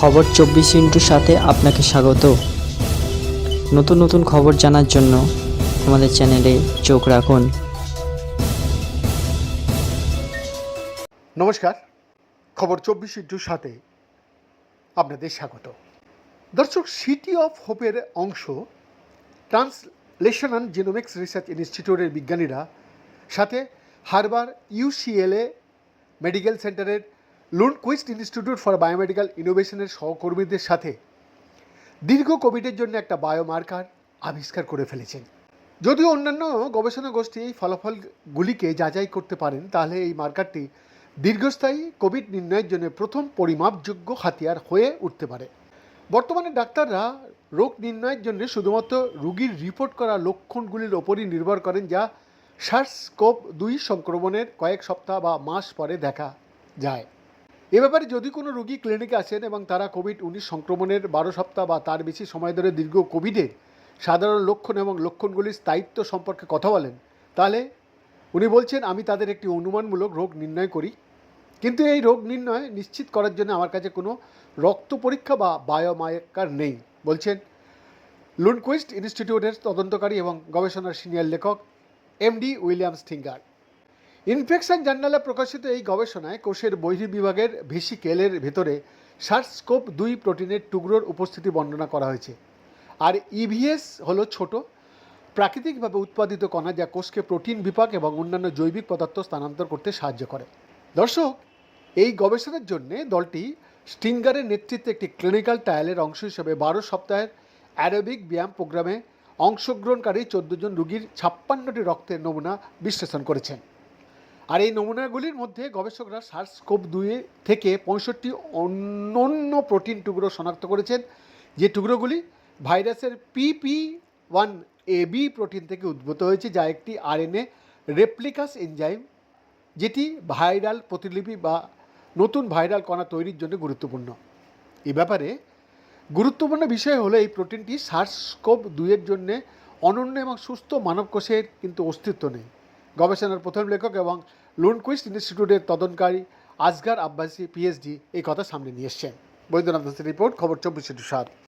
খবর চব্বিশ ইন্টুর সাথে আপনাকে স্বাগত। নতুন নতুন খবর জানার জন্য আমাদের চ্যানেলে চোখ রাখুন। নমস্কার, খবর চব্বিশ ইন্টুর সাথে আপনাদের স্বাগত। দর্শক সিটি অফ হোপের অংশ ট্রান্সলেশন অ্যান্ড জিনোমিক্স রিসার্চ ইনস্টিটিউটের বিজ্ঞানীরা সাথে হারবার ইউসিএলএ মেডিকেল সেন্টারের Lundquist institute for biomedical ইনোভেশনের সহকর্মীদের সাথে দীর্ঘ কোভিডের জন্য একটা বায়োমার্কার আবিষ্কার করে ফেলেছেন। যদিও অন্যান্য গবেষণা গোষ্ঠী এই ফলাফলগুলিকে যাচাই করতে পারেন, তাহলে এই মার্কারটি দীর্ঘস্থায়ী কোভিড নির্ণয়ের জন্য প্রথম পরিমাপযোগ্য হাতিয়ার হয়ে উঠতে পারে। বর্তমানে ডাক্তাররা রোগ নির্ণয়ের জন্য শুধুমাত্র রুগীর রিপোর্ট করা লক্ষণগুলির ওপরই নির্ভর করেন, যা কোভ দুই সংক্রমণের কয়েক সপ্তাহ বা মাস পরে দেখা যায়। এ ব্যাপারে যদি কোনো রোগী ক্লিনিকে আসেন এবং তারা কোভিড উনিশ সংক্রমণের বারো সপ্তাহ বা তার বেশি সময় ধরে দীর্ঘ কোভিডের সাধারণ লক্ষণ এবং লক্ষণগুলির স্থায়িত্ব সম্পর্কে কথা বলেন, তাহলে উনি বলছেন, আমি তাদের একটি অনুমানমূলক রোগ নির্ণয় করি। কিন্তু এই রোগ নির্ণয় নিশ্চিত করার জন্য আমার কাছে কোনো রক্ত পরীক্ষা বা বায়োমার্কার নেই, বলছেন লুনকুইস্ট ইনস্টিটিউটের তদন্তকারী এবং গবেষণার সিনিয়র লেখক এমডি উইলিয়াম স্টিঙ্গার। ইনফেকশন জার্নালে প্রকাশিত এই গবেষণায় কোষের বহির্বিভাগের ভেসিকেলের ভেতরে সার্সকোপ দুই প্রোটিনের টুকরোর উপস্থিতি বর্ণনা করা হয়েছে। আর ইভিএস হলো ছোট, প্রাকৃতিকভাবে উৎপাদিত কণা যা কোষকে প্রোটিন বিপাক এবং অন্যান্য জৈবিক পদার্থ স্থানান্তর করতে সাহায্য করে। দর্শক, এই গবেষণার জন্য দলটি স্টিঙ্গারের নেতৃত্বে একটি ক্লিনিক্যাল ট্রায়ালের অংশ হিসেবে বারো সপ্তাহের অ্যারোবিক ব্যায়াম প্রোগ্রামে অংশগ্রহণকারী চোদ্দ জন রোগীর ছাপ্পান্নটি রক্তের নমুনা বিশ্লেষণ করেছেন। আর এই নমুনাগুলির মধ্যে গবেষকরা সার্সকোপ দুয়ে থেকে পঁয়ষট্টি অন্যান্য প্রোটিন টুকরো শনাক্ত করেছেন। যে টুকরোগুলি ভাইরাসের পিপি ওয়ান এবি প্রোটিন থেকে উদ্ভূত হয়েছে, যা একটি আরএনএ রেপ্লিকাস এনজাইম যেটি ভাইরাল প্রতিলিপি বা নতুন ভাইরাল কণা তৈরির জন্য গুরুত্বপূর্ণ। এ ব্যাপারে গুরুত্বপূর্ণ বিষয় হলো, এই প্রোটিনটি সার্সকোপ দুইয়ের জন্যে অনন্য এবং সুস্থ মানবকোষের কিন্তু অস্তিত্ব নেই। গবেষণার প্রথম লেখক এবং লুনকুইস্ট ইনস্টিটিউটের তদনকারী আজগার আব্বাসি পিএইচডি এই কথা সামনে নিয়ে এসছেন। বৈদ্যনাথ রিপোর্ট, খবর চব্বিশ সাত।